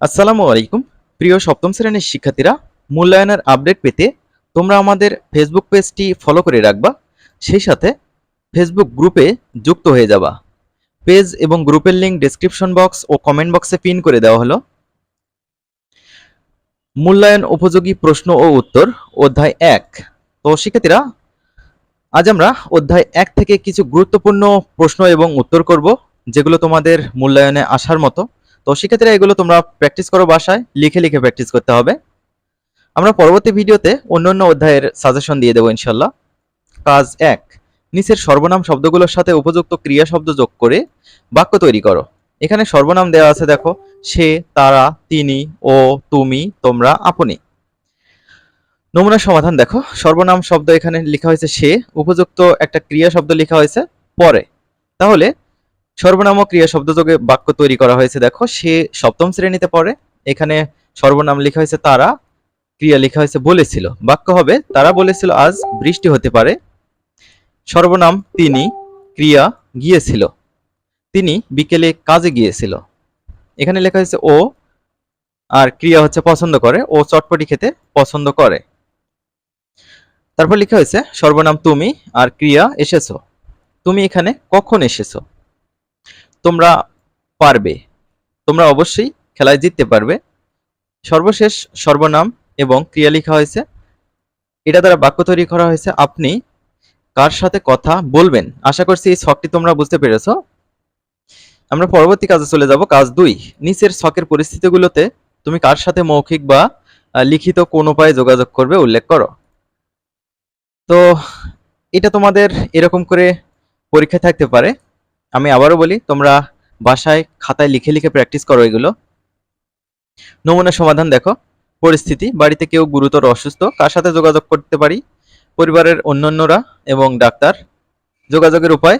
আসসালামু আলাইকুম। প্রিয় সপ্তম শ্রেণির শিক্ষার্থীরা, মূল্যায়নের আপডেট পেতে তোমরা আমাদের ফেসবুক পেজটি ফলো করে রাখবা, সেই সাথে ফেসবুক গ্রুপে যুক্ত হয়ে যাবা। পেজ এবং গ্রুপের লিঙ্ক ডেসক্রিপশন বক্স ও কমেন্ট বক্সে পিন করে দেওয়া হলো। মূল্যায়ন উপযোগী প্রশ্ন ও উত্তর, অধ্যায় এক। তো শিক্ষার্থীরা, আজ আমরা অধ্যায় এক থেকে কিছু গুরুত্বপূর্ণ প্রশ্ন এবং উত্তর করব, যেগুলো তোমাদের মূল্যায়নে আসার মতো। তো সেক্ষেত্রে এগুলো তোমরা প্র্যাকটিস করো বাসায়, লিখে লিখে প্র্যাকটিস করতে হবে। আমরা পরবর্তী ভিডিওতে অন্য অন্য অধ্যায়ের সাজেশন দিয়ে দেবো ইনশাল্লাহ। কাজ এক, নিচের সর্বনাম শব্দগুলোর সাথে উপযুক্ত ক্রিয়া শব্দ যোগ করে বাক্য তৈরি করো। এখানে সর্বনাম দেওয়া আছে, দেখো, সে, তারা, তিনি, ও, তুমি, তোমরা, আপনি। নমুনা সমাধান দেখো, সর্বনাম শব্দ এখানে লেখা হয়েছে সে, উপযুক্ত একটা ক্রিয়া শব্দ লেখা হয়েছে পরে। তাহলে সর্বনাম ক্রিয়া শব্দযোগে বাক্য তৈরি করা হয়েছে, দেখো। সে সপ্তম শ্রেণীতে পড়ে, এখানে সর্বনাম লেখা হয়েছে তারা, ক্রিয়া লেখা হয়েছে বলেছিল। বাক্য হবে, তারা বলেছিল, আজ বৃষ্টি হতে পারে। সর্বনাম তিনি, ক্রিয়া গিয়েছিল। তিনি বিকেলে কাজে গিয়েছিল। এখানে লেখা হয়েছে, ও আর ক্রিয়া হচ্ছে পছন্দ করে, ও চটপটি খেতে পছন্দ করে। তারপর লেখা হয়েছে, সর্বনাম তুমি আর ক্রিয়া এসেছ। তুমি এখানে কখন এসেছ? তোমরা পারবে। তোমরা অবশ্যই খেলায় জিততে পারবে। সর্বশেষ, সর্বনাম এবং ক্রিয়া লেখা হয়েছে। এটা দ্বারা বাক্য তৈরি করা হয়েছে। আপনি কার সাথে কথা বলবেন? আশা করছি এই ছকটি তোমরা বুঝতে পেরেছ। আমরা পরবর্তী কাজে চলে যাব। কাজ দুই, নিচের ছকের পরিস্থিতিগুলোতে তুমি কার সাথে মৌখিক বা লিখিত কোন উপায়ে যোগাযোগ করবে উল্লেখ করো। তো, এটা তোমাদের এরকম করে পরীক্ষা থাকতে পারে। আমি আবারও বলি, তোমরা বাসায় খাতায় লিখে লিখে প্র্যাকটিস করো এগুলো। নমুনা সমাধান দেখো। পরিস্থিতি, বাড়িতে কেউ গুরুতর অসুস্থ, কার সাথে যোগাযোগ করতে পারি? পরিবারের অন্যান্যরা এবং ডাক্তার। যোগাযোগের উপায়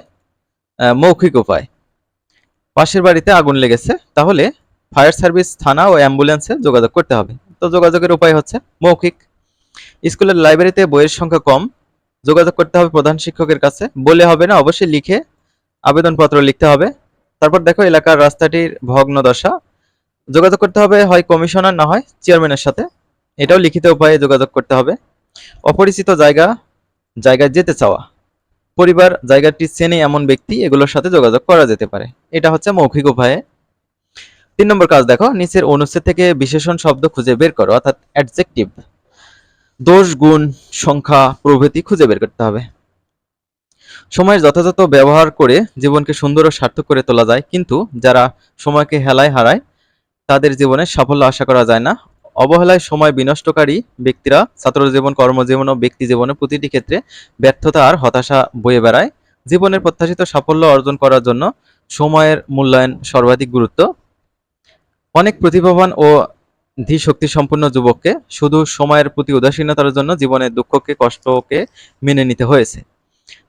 মৌখিক উপায়। পাশের বাড়িতে আগুন লেগেছে, তাহলে ফায়ার সার্ভিস, থানা ও অ্যাম্বুলেন্সে যোগাযোগ করতে হবে। তো যোগাযোগের উপায় হচ্ছে মৌখিক। স্কুলের লাইব্রেরিতে বইয়ের সংখ্যা কম, যোগাযোগ করতে হবে প্রধান শিক্ষকের কাছে। বলে হবে না, অবশ্যই লিখে আবেদনপত্র লিখতে হবে। তারপর দেখো এলাকার রাস্তাটির ভগ্ন দশা। যোগাযোগ করতে হবে, হয় কমিশনার না হয় চেয়ারম্যানের সাথে। এটাও লিখিত উপায়ে যোগাযোগ করতে হবে। অপরিচিত জায়গা, জায়গায় যেতে চাওয়া। পরিবার, জায়গাটি চেনে এমন ব্যক্তি, এগুলোর সাথে যোগাযোগ করা যেতে পারে। এটা হচ্ছে মৌখিক উপায়ে। তিন নম্বর কাজ দেখো, নিচের অনুচ্ছেদ থেকে বিশেষণ শব্দ খুঁজে বের করো, অর্থাৎ অ্যাডজেক্টিভ দোষ, গুণ, সংখ্যা, প্রভৃতি খুঁজে বের করতে হবে। সময়ের যথাযথ ব্যবহার করে জীবনকে সুন্দর ও সার্থক করে তোলা যায়। কিন্তু যারা সময়কে হেলায় হারায়, তাদের জীবনে সাফল্য আশা করা যায় না। অবহেলায় সময় বিনষ্টকারী ব্যক্তিরা ছাত্র জীবন কর্মজীবন ও ব্যক্তি জীবনে প্রতিটি ক্ষেত্রে ব্যর্থতা আর হতাশা বয়ে বেড়ায়। জীবনের প্রত্যাশিত সাফল্য অর্জন করার জন্য সময়ের মূল্যায়ন সর্বাধিক গুরুত্ব। অনেক প্রতিভাবান ও ধী শক্তি সম্পন্ন যুবককে শুধু সময়ের প্রতি উদাসীনতার জন্য জীবনের দুঃখকে, কষ্টকে মেনে নিতে হয়েছে।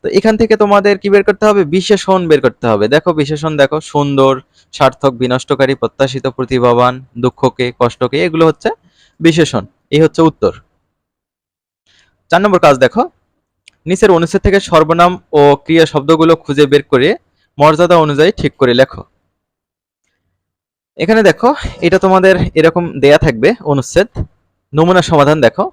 তো এখান থেকে তোমাদের কি বের করতে হবে? বিশেষণ বের করতে হবে। দেখো, বিশেষণ দেখো, সুন্দর, সার্থক, বিনষ্টকারী, প্রত্যাশিত, প্রতিভাবান, দুঃখকে, কষ্টকে, এগুলো হচ্ছে বিশেষণ। এই হচ্ছে উত্তর। চার নম্বর কাজ দেখো। নিচের অনুচ্ছেদ থেকে সর্বনাম ও ক্রিয়া শব্দগুলো খুঁজে বের করে মর্যাদা অনুযায়ী ঠিক করে লেখো। এখানে দেখো, এটা তোমাদের এরকম দেয়া থাকবে, অনুচ্ছেদ। নমুনা সমাধান দেখো।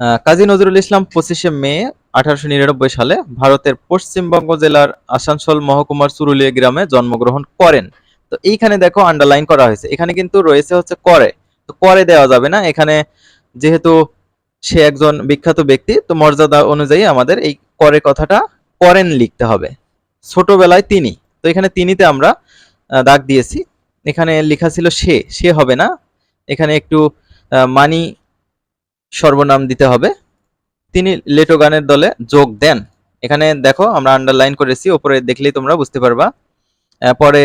কাজী নজরুল ইসলাম পঁচিশে মে আঠারোশো নিরানব্বই সালে ভারতের পশ্চিমবঙ্গ জেলার আসানসোল মহকুমার চুরুলিয়া গ্রামে জন্মগ্রহণ করেন। তো এইখানে দেখো আন্ডারলাইন করা হয়েছে। এখানে কিন্তু রয়েছে হচ্ছে করে। তো করে দেওয়া যাবে না। এখানে যেহেতু সে একজন বিখ্যাত ব্যক্তি, তো মর্যাদা অনুযায়ী আমাদের এই করে কথাটা করেন লিখতে হবে। ছোটবেলায় তিনি। তো এখানে তিনিতে আমরা দাগ দিয়েছি। এখানে লেখা ছিল সে। সে হবে না। এখানে একটু মানি সর্বনাম দিতে হবে। তিনি লেটো গানের দলে যোগ দেন। এখানে দেখো আমরা আন্ডারলাইন করেছি, ওপরে দেখলেই তোমরা বুঝতে পারবা। পরে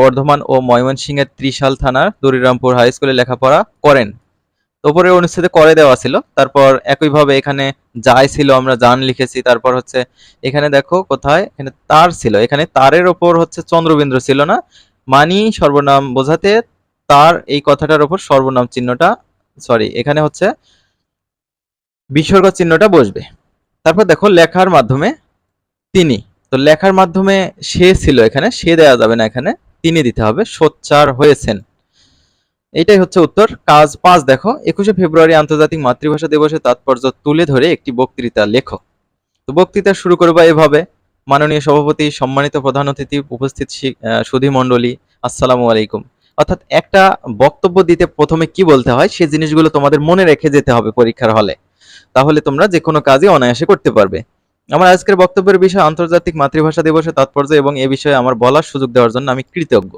বর্ধমান ও ময়মনসিংহের ত্রিশাল থানার দরিরামপুর হাই স্কুলে লেখাপড়া করেন। ওপরে অনুচ্ছেদে করে দেওয়া ছিল, তারপর একইভাবে এখানে যাই ছিল আমরা যান লিখেছি, তারপর হচ্ছে এখানে দেখো কোথায়, এখানে তার ছিল, এখানে তারের ওপর হচ্ছে চন্দ্রবিন্দু ছিল না। মানি সর্বনাম বোঝাতে তার এই কথাটার ওপর সর্বনাম চিহ্নটা সরি এখানে হচ্ছে বিসর্গ চিহ্নটা বসবে। তারপর দেখো লেখার মাধ্যমে তিনি। তো লেখার মাধ্যমে সে ছিল এখানে, সে দেওয়া যাবে না এখানে, তিনি দিতে হবে, সোচ্চার হয়েছেন। এটাই হচ্ছে উত্তর। কাজ পাঁচ দেখো, একুশে ফেব্রুয়ারি আন্তর্জাতিক মাতৃভাষা দিবসের তাৎপর্য তুলে ধরে একটি বক্তৃতা লেখো। তো বক্তৃতা শুরু করব এভাবে। মাননীয় সভাপতি, সম্মানিত প্রধান অতিথি, উপস্থিত শি- সুধী মণ্ডলী, আসসালামু আলাইকুম। অর্থাৎ একটা বক্তব্য দিতে প্রথমে কি বলতে হয় সেই জিনিসগুলো তোমাদের মনে রেখে যেতে হবে পরীক্ষার হলে। তাহলে তোমরা যে কোনো কাজই অনায়াসে করতে পারবে। আমার আজকের বক্তব্যের বিষয় আন্তর্জাতিক মাতৃভাষা দিবসের তাৎপর্য এবং এ বিষয়ে আমার বলার সুযোগ দেওয়ার জন্য আমি কৃতজ্ঞ।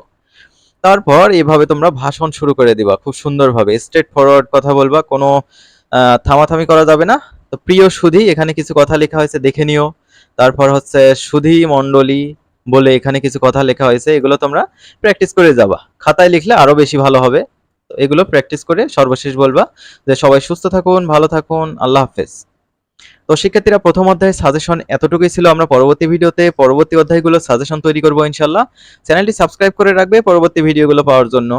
তারপর এভাবে তোমরা ভাষণ শুরু করে দিবা, খুব সুন্দরভাবে। স্ট্রেট ফরওয়ার্ড কথা বলবা, কোনো থামাথামি করা যাবে না। তো প্রিয় সুধী, এখানে কিছু কথা লেখা হয়েছে, দেখে নিও। তারপর হচ্ছে সুধী মণ্ডলী বলে এখানে কিছু কথা লেখা হয়েছে, এগুলো তোমরা প্র্যাকটিস করে যাবা। খাতায় লিখলে আরও বেশি ভালো হবে। এগুলো প্র্যাকটিস করে সর্বশেষ বলবা যে সবাই সুস্থ থাকুন, ভালো থাকুন, আল্লাহ হাফেজ। তো শিক্ষার্থীরা প্রথম অধ্যায়ের সাজেশন এতটুকুই ছিল, আমরা পরবর্তী ভিডিওতে পরবর্তী অধ্যায়গুলো সাজেশন তৈরি করব ইনশাল্লাহ চ্যানেলটি সাবস্ক্রাইব করে রাখবে পরবর্তী ভিডিওগুলো পাওয়ার জন্য।